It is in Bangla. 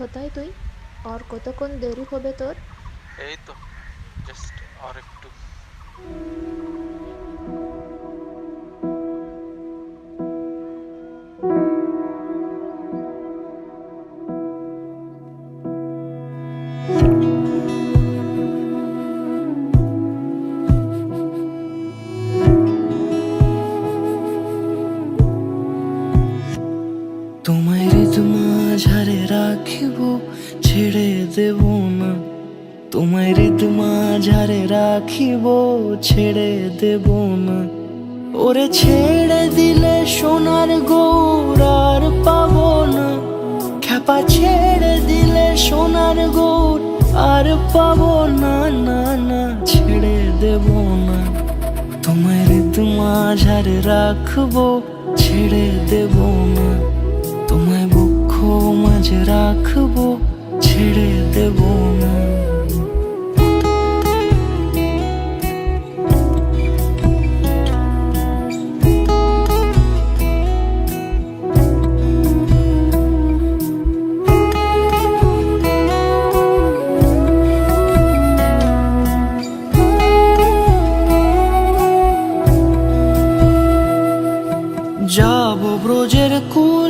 কোথায় তুই? আর কতক্ষণ দেরি হবে তোর? এই তো জাস্ট আর একটু। রাখিব, ছেড়ে দেব না। তোমায় হৃদ মাঝারে রাখিব, ছেড়ে দেব না। ওরে ছেড়ে দিলে সোনার গৌর আর পাবো না। খ্যাপা ছেড়ে দিলে সোনার গৌর আর পাবো না না না, ছেড়ে দেব না। তোমায় হৃদ মাঝারে রাখব, ছেড়ে দেব না। রাখব ছেড়ে দেব না যাব ব্রজের কুলে কুলে